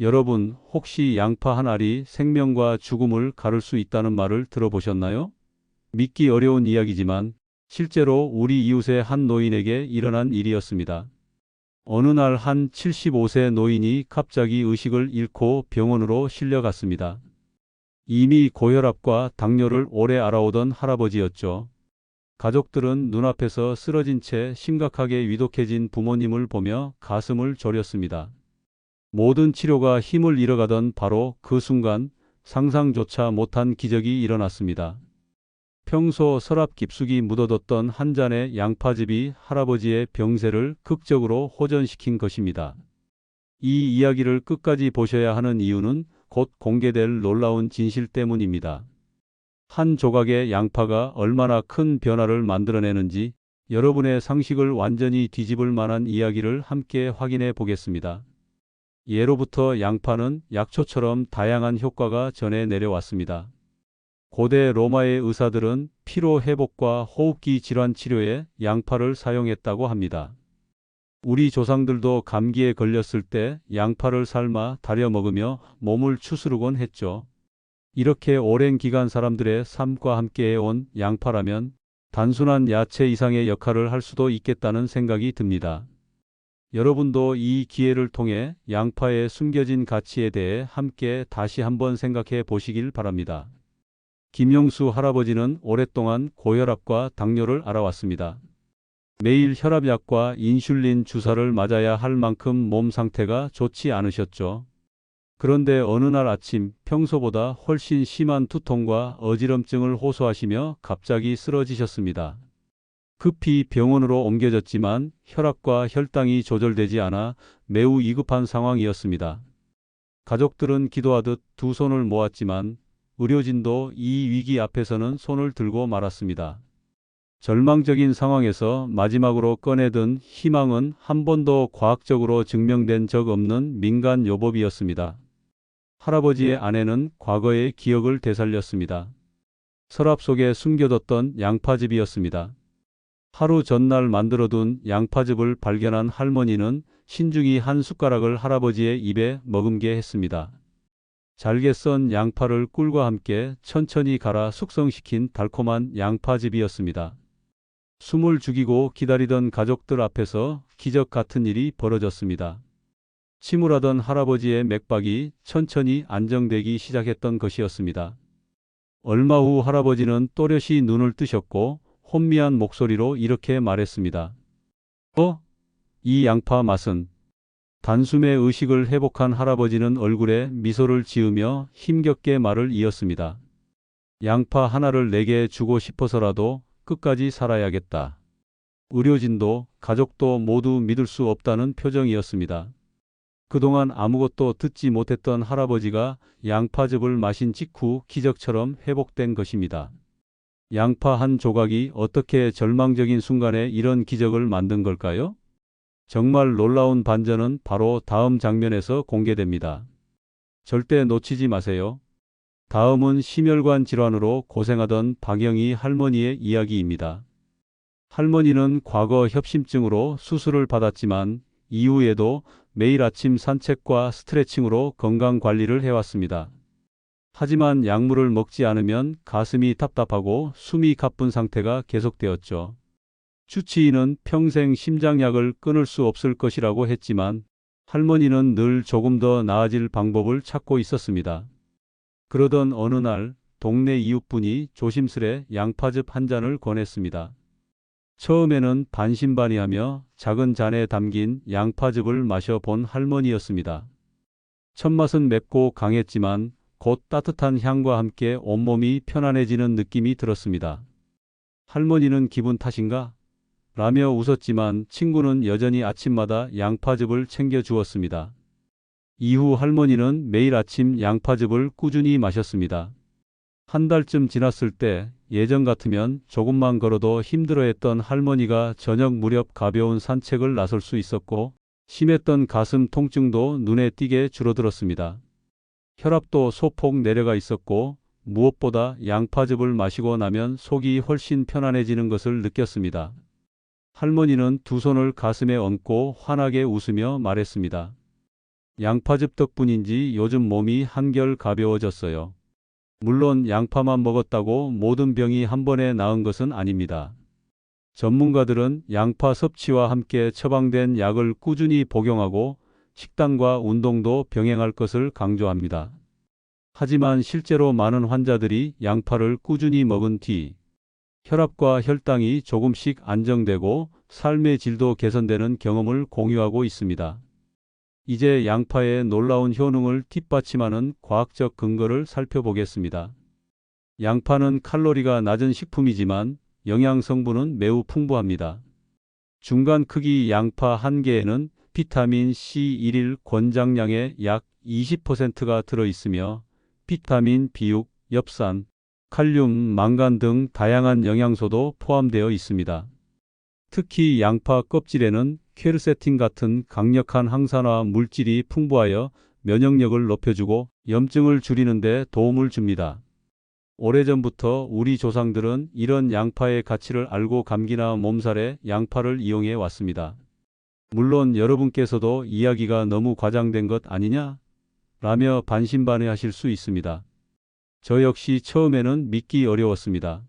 여러분, 혹시 양파 한 알이 생명과 죽음을 가를 수 있다는 말을 들어보셨나요? 믿기 어려운 이야기지만 실제로 우리 이웃의 한 노인에게 일어난 일이었습니다. 어느 날 한 75세 노인이 갑자기 의식을 잃고 병원으로 실려갔습니다. 이미 고혈압과 당뇨를 오래 알아오던 할아버지였죠. 가족들은 눈앞에서 쓰러진 채 심각하게 위독해진 부모님을 보며 가슴을 졸였습니다. 모든 치료가 힘을 잃어가던 바로 그 순간 상상조차 못한 기적이 일어났습니다. 평소 서랍 깊숙이 묻어뒀던 한 잔의 양파즙이 할아버지의 병세를 극적으로 호전시킨 것입니다. 이 이야기를 끝까지 보셔야 하는 이유는 곧 공개될 놀라운 진실 때문입니다. 한 조각의 양파가 얼마나 큰 변화를 만들어내는지 여러분의 상식을 완전히 뒤집을 만한 이야기를 함께 확인해 보겠습니다. 예로부터 양파는 약초처럼 다양한 효과가 전해 내려왔습니다. 고대 로마의 의사들은 피로 회복과 호흡기 질환 치료에 양파를 사용했다고 합니다. 우리 조상들도 감기에 걸렸을 때 양파를 삶아 달여 먹으며 몸을 추스르곤 했죠. 이렇게 오랜 기간 사람들의 삶과 함께 해온 양파라면 단순한 야채 이상의 역할을 할 수도 있겠다는 생각이 듭니다. 여러분도 이 기회를 통해 양파의 숨겨진 가치에 대해 함께 다시 한번 생각해 보시길 바랍니다. 김용수 할아버지는 오랫동안 고혈압과 당뇨를 알아왔습니다. 매일 혈압약과 인슐린 주사를 맞아야 할 만큼 몸 상태가 좋지 않으셨죠. 그런데 어느 날 아침 평소보다 훨씬 심한 두통과 어지럼증을 호소하시며 갑자기 쓰러지셨습니다. 급히 병원으로 옮겨졌지만 혈압과 혈당이 조절되지 않아 매우 위급한 상황이었습니다. 가족들은 기도하듯 두 손을 모았지만 의료진도 이 위기 앞에서는 손을 들고 말았습니다. 절망적인 상황에서 마지막으로 꺼내든 희망은 한 번도 과학적으로 증명된 적 없는 민간 요법이었습니다. 할아버지의 아내는 과거의 기억을 되살렸습니다. 서랍 속에 숨겨뒀던 양파즙이었습니다. 하루 전날 만들어둔 양파즙을 발견한 할머니는 신중히 한 숟가락을 할아버지의 입에 머금게 했습니다. 잘게 썬 양파를 꿀과 함께 천천히 갈아 숙성시킨 달콤한 양파즙이었습니다. 숨을 죽이고 기다리던 가족들 앞에서 기적 같은 일이 벌어졌습니다. 침울하던 할아버지의 맥박이 천천히 안정되기 시작했던 것이었습니다. 얼마 후 할아버지는 또렷이 눈을 뜨셨고 혼미한 목소리로 이렇게 말했습니다. 어? 이 양파 맛은? 단숨에 의식을 회복한 할아버지는 얼굴에 미소를 지으며 힘겹게 말을 이었습니다. 양파 하나를 내게 주고 싶어서라도 끝까지 살아야겠다. 의료진도 가족도 모두 믿을 수 없다는 표정이었습니다. 그동안 아무것도 듣지 못했던 할아버지가 양파즙을 마신 직후 기적처럼 회복된 것입니다. 양파 한 조각이 어떻게 절망적인 순간에 이런 기적을 만든 걸까요? 정말 놀라운 반전은 바로 다음 장면에서 공개됩니다. 절대 놓치지 마세요. 다음은 심혈관 질환으로 고생하던 박영희 할머니의 이야기입니다. 할머니는 과거 협심증으로 수술을 받았지만 이후에도 매일 아침 산책과 스트레칭으로 건강 관리를 해왔습니다. 하지만 약물을 먹지 않으면 가슴이 답답하고 숨이 가쁜 상태가 계속되었죠. 주치의는 평생 심장약을 끊을 수 없을 것이라고 했지만 할머니는 늘 조금 더 나아질 방법을 찾고 있었습니다. 그러던 어느 날 동네 이웃분이 조심스레 양파즙 한 잔을 권했습니다. 처음에는 반신반의하며 작은 잔에 담긴 양파즙을 마셔본 할머니였습니다. 첫 맛은 맵고 강했지만 곧 따뜻한 향과 함께 온몸이 편안해지는 느낌이 들었습니다. 할머니는 기분 탓인가? 라며 웃었지만 친구는 여전히 아침마다 양파즙을 챙겨 주었습니다. 이후 할머니는 매일 아침 양파즙을 꾸준히 마셨습니다. 한 달쯤 지났을 때 예전 같으면 조금만 걸어도 힘들어했던 할머니가 저녁 무렵 가벼운 산책을 나설 수 있었고 심했던 가슴 통증도 눈에 띄게 줄어들었습니다. 혈압도 소폭 내려가 있었고 무엇보다 양파즙을 마시고 나면 속이 훨씬 편안해지는 것을 느꼈습니다. 할머니는 두 손을 가슴에 얹고 환하게 웃으며 말했습니다. 양파즙 덕분인지 요즘 몸이 한결 가벼워졌어요. 물론 양파만 먹었다고 모든 병이 한 번에 나은 것은 아닙니다. 전문가들은 양파 섭취와 함께 처방된 약을 꾸준히 복용하고 식단과 운동도 병행할 것을 강조합니다. 하지만 실제로 많은 환자들이 양파를 꾸준히 먹은 뒤 혈압과 혈당이 조금씩 안정되고 삶의 질도 개선되는 경험을 공유하고 있습니다. 이제 양파의 놀라운 효능을 뒷받침하는 과학적 근거를 살펴보겠습니다. 양파는 칼로리가 낮은 식품이지만 영양 성분은 매우 풍부합니다. 중간 크기 양파 한 개에는 비타민 C1일 권장량의 약 20%가 들어 있으며 비타민 B6, 엽산, 칼륨, 망간 등 다양한 영양소도 포함되어 있습니다. 특히 양파 껍질에는 퀘르세틴 같은 강력한 항산화 물질이 풍부하여 면역력을 높여주고 염증을 줄이는 데 도움을 줍니다. 오래전부터 우리 조상들은 이런 양파의 가치를 알고 감기나 몸살에 양파를 이용해 왔습니다. 물론 여러분께서도 이야기가 너무 과장된 것 아니냐? 라며 반신반의 하실 수 있습니다. 저 역시 처음에는 믿기 어려웠습니다.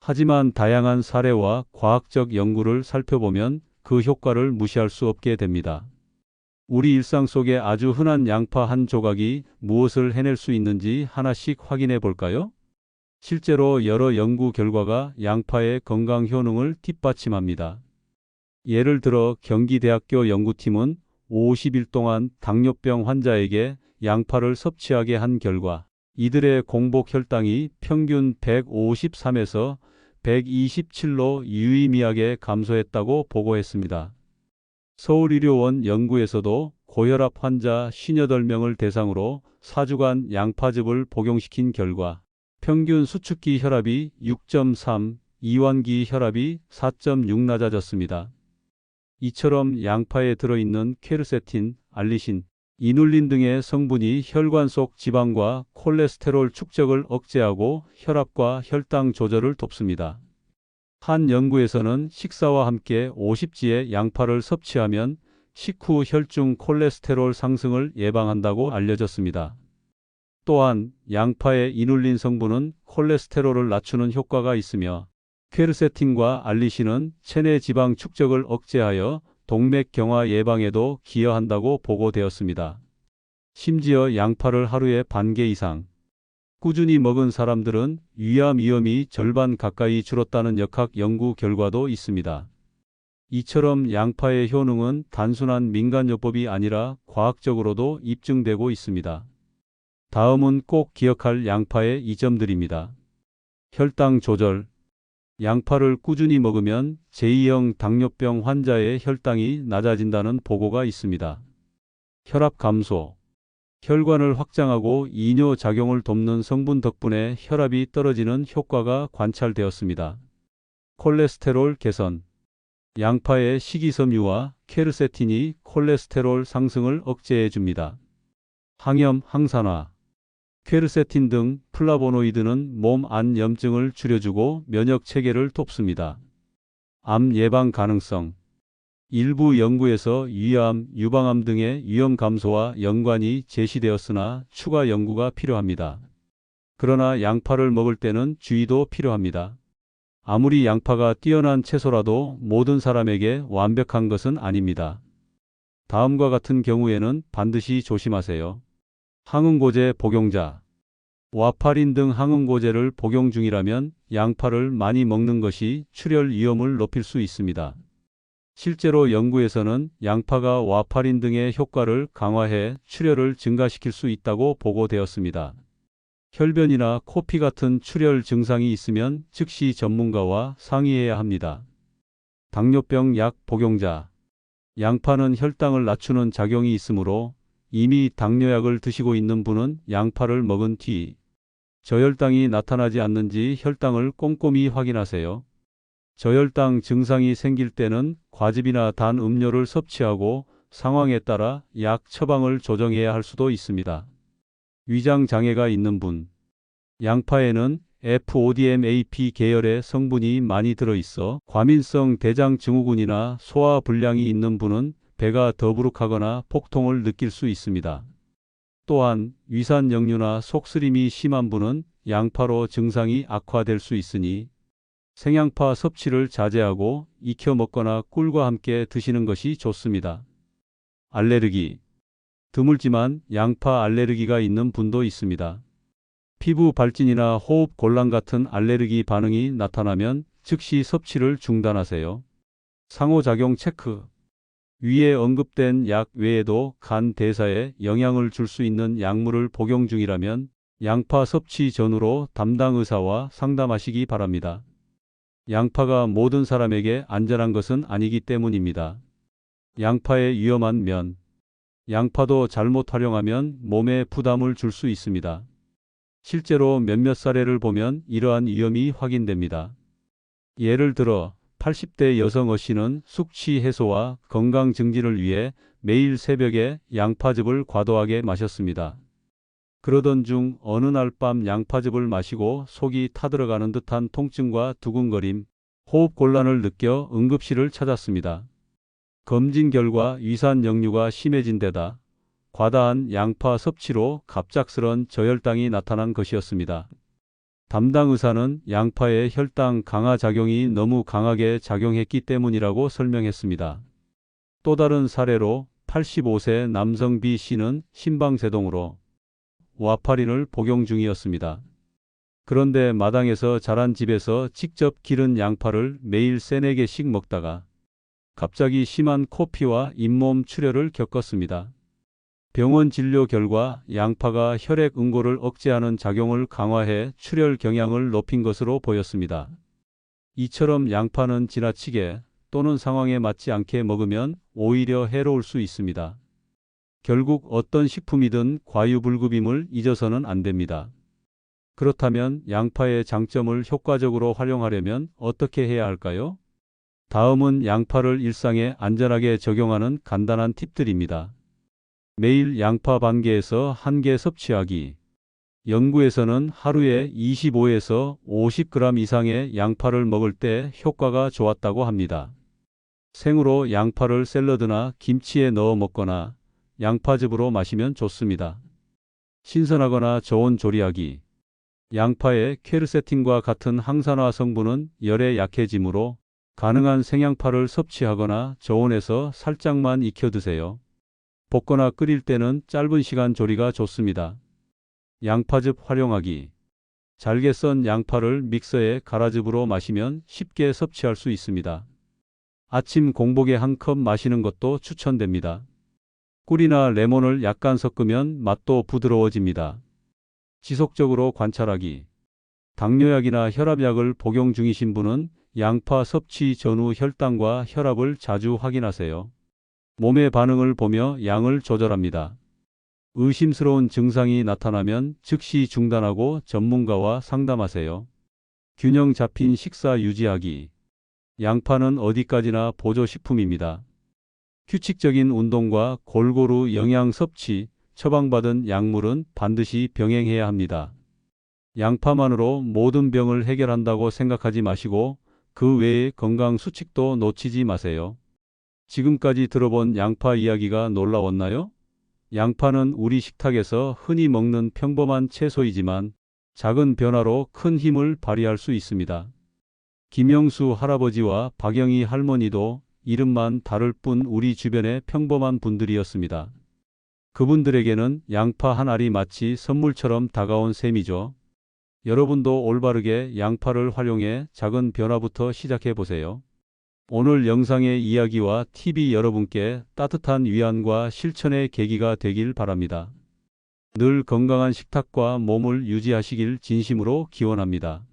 하지만 다양한 사례와 과학적 연구를 살펴보면 그 효과를 무시할 수 없게 됩니다. 우리 일상 속에 아주 흔한 양파 한 조각이 무엇을 해낼 수 있는지 하나씩 확인해 볼까요? 실제로 여러 연구 결과가 양파의 건강 효능을 뒷받침합니다. 예를 들어 경기대학교 연구팀은 50일 동안 당뇨병 환자에게 양파를 섭취하게 한 결과 이들의 공복 혈당이 평균 153에서 127로 유의미하게 감소했다고 보고했습니다. 서울의료원 연구에서도 고혈압 환자 58명을 대상으로 4주간 양파즙을 복용시킨 결과 평균 수축기 혈압이 6.3, 이완기 혈압이 4.6 낮아졌습니다. 이처럼 양파에 들어있는 퀘르세틴, 알리신, 이눌린 등의 성분이 혈관 속 지방과 콜레스테롤 축적을 억제하고 혈압과 혈당 조절을 돕습니다. 한 연구에서는 식사와 함께 50지의 양파를 섭취하면 식후 혈중 콜레스테롤 상승을 예방한다고 알려졌습니다. 또한 양파의 이눌린 성분은 콜레스테롤을 낮추는 효과가 있으며 퀘르세틴과 알리신은 체내 지방 축적을 억제하여 동맥 경화 예방에도 기여한다고 보고되었습니다. 심지어 양파를 하루에 반 개 이상 꾸준히 먹은 사람들은 위암 위험이 절반 가까이 줄었다는 역학 연구 결과도 있습니다. 이처럼 양파의 효능은 단순한 민간요법이 아니라 과학적으로도 입증되고 있습니다. 다음은 꼭 기억할 양파의 이점들입니다. 혈당 조절. 양파를 꾸준히 먹으면 제2형 당뇨병 환자의 혈당이 낮아진다는 보고가 있습니다. 혈압 감소. 혈관을 확장하고 이뇨 작용을 돕는 성분 덕분에 혈압이 떨어지는 효과가 관찰되었습니다. 콜레스테롤 개선. 양파의 식이섬유와 케르세틴이 콜레스테롤 상승을 억제해 줍니다. 항염, 항산화. 퀘르세틴 등 플라보노이드는 몸 안 염증을 줄여주고 면역 체계를 돕습니다. 암 예방 가능성 일부 연구에서 위암, 유방암 등의 위험 감소와 연관이 제시되었으나 추가 연구가 필요합니다. 그러나 양파를 먹을 때는 주의도 필요합니다. 아무리 양파가 뛰어난 채소라도 모든 사람에게 완벽한 것은 아닙니다. 다음과 같은 경우에는 반드시 조심하세요. 항응고제 복용자 와파린 등 항응고제를 복용 중이라면 양파를 많이 먹는 것이 출혈 위험을 높일 수 있습니다. 실제로 연구에서는 양파가 와파린 등의 효과를 강화해 출혈을 증가시킬 수 있다고 보고되었습니다. 혈변이나 코피 같은 출혈 증상이 있으면 즉시 전문가와 상의해야 합니다. 당뇨병 약 복용자 양파는 혈당을 낮추는 작용이 있으므로 이미 당뇨약을 드시고 있는 분은 양파를 먹은 뒤 저혈당이 나타나지 않는지 혈당을 꼼꼼히 확인하세요. 저혈당 증상이 생길 때는 과즙이나 단 음료를 섭취하고 상황에 따라 약 처방을 조정해야 할 수도 있습니다. 위장 장애가 있는 분. 양파에는 FODMAP 계열의 성분이 많이 들어있어 과민성 대장 증후군이나 소화 불량이 있는 분은 배가 더부룩하거나 폭통을 느낄 수 있습니다. 또한 위산 역류나 속쓰림이 심한 분은 양파로 증상이 악화될 수 있으니 생양파 섭취를 자제하고 익혀 먹거나 꿀과 함께 드시는 것이 좋습니다. 알레르기 드물지만 양파 알레르기가 있는 분도 있습니다. 피부 발진이나 호흡 곤란 같은 알레르기 반응이 나타나면 즉시 섭취를 중단하세요. 상호작용 체크 위에 언급된 약 외에도 간 대사에 영향을 줄 수 있는 약물을 복용 중이라면 양파 섭취 전후로 담당 의사와 상담하시기 바랍니다. 양파가 모든 사람에게 안전한 것은 아니기 때문입니다. 양파의 위험한 면 양파도 잘못 활용하면 몸에 부담을 줄 수 있습니다. 실제로 몇몇 사례를 보면 이러한 위험이 확인됩니다. 예를 들어 80대 여성 어 씨는 숙취 해소와 건강 증진을 위해 매일 새벽에 양파즙을 과도하게 마셨습니다. 그러던 중 어느 날 밤 양파즙을 마시고 속이 타들어가는 듯한 통증과 두근거림, 호흡 곤란을 느껴 응급실을 찾았습니다. 검진 결과 위산 역류가 심해진 데다 과다한 양파 섭취로 갑작스런 저혈당이 나타난 것이었습니다. 담당 의사는 양파의 혈당 강화 작용이 너무 강하게 작용했기 때문이라고 설명했습니다. 또 다른 사례로 85세 남성 B 씨는 심방세동으로 와파린을 복용 중이었습니다. 그런데 마당에서 자란 집에서 직접 기른 양파를 매일 세네 개씩 먹다가 갑자기 심한 코피와 잇몸 출혈을 겪었습니다. 병원 진료 결과 양파가 혈액 응고를 억제하는 작용을 강화해 출혈 경향을 높인 것으로 보였습니다. 이처럼 양파는 지나치게 또는 상황에 맞지 않게 먹으면 오히려 해로울 수 있습니다. 결국 어떤 식품이든 과유불급임을 잊어서는 안 됩니다. 그렇다면 양파의 장점을 효과적으로 활용하려면 어떻게 해야 할까요? 다음은 양파를 일상에 안전하게 적용하는 간단한 팁들입니다. 매일 양파 반 개에서 한 개 섭취하기. 연구에서는 하루에 25에서 50g 이상의 양파를 먹을 때 효과가 좋았다고 합니다. 생으로 양파를 샐러드나 김치에 넣어 먹거나 양파즙으로 마시면 좋습니다. 신선하거나 저온 조리하기. 양파의 케르세틴과 같은 항산화 성분은 열에 약해지므로 가능한 생양파를 섭취하거나 저온에서 살짝만 익혀 드세요. 볶거나 끓일 때는 짧은 시간 조리가 좋습니다. 양파즙 활용하기. 잘게 썬 양파를 믹서에 갈아즙으로 마시면 쉽게 섭취할 수 있습니다. 아침 공복에 한 컵 마시는 것도 추천됩니다. 꿀이나 레몬을 약간 섞으면 맛도 부드러워집니다. 지속적으로 관찰하기. 당뇨약이나 혈압약을 복용 중이신 분은 양파 섭취 전후 혈당과 혈압을 자주 확인하세요. 몸의 반응을 보며 양을 조절합니다. 의심스러운 증상이 나타나면 즉시 중단하고 전문가와 상담하세요. 균형 잡힌 식사 유지하기. 양파는 어디까지나 보조식품입니다. 규칙적인 운동과 골고루 영양 섭취, 처방받은 약물은 반드시 병행해야 합니다. 양파만으로 모든 병을 해결한다고 생각하지 마시고 그 외의 건강 수칙도 놓치지 마세요. 지금까지 들어본 양파 이야기가 놀라웠나요? 양파는 우리 식탁에서 흔히 먹는 평범한 채소이지만 작은 변화로 큰 힘을 발휘할 수 있습니다. 김영수 할아버지와 박영희 할머니도 이름만 다를 뿐 우리 주변의 평범한 분들이었습니다. 그분들에게는 양파 한 알이 마치 선물처럼 다가온 셈이죠. 여러분도 올바르게 양파를 활용해 작은 변화부터 시작해 보세요. 오늘 영상의 이야기와 팁이 여러분께 따뜻한 위안과 실천의 계기가 되길 바랍니다. 늘 건강한 식탁과 몸을 유지하시길 진심으로 기원합니다.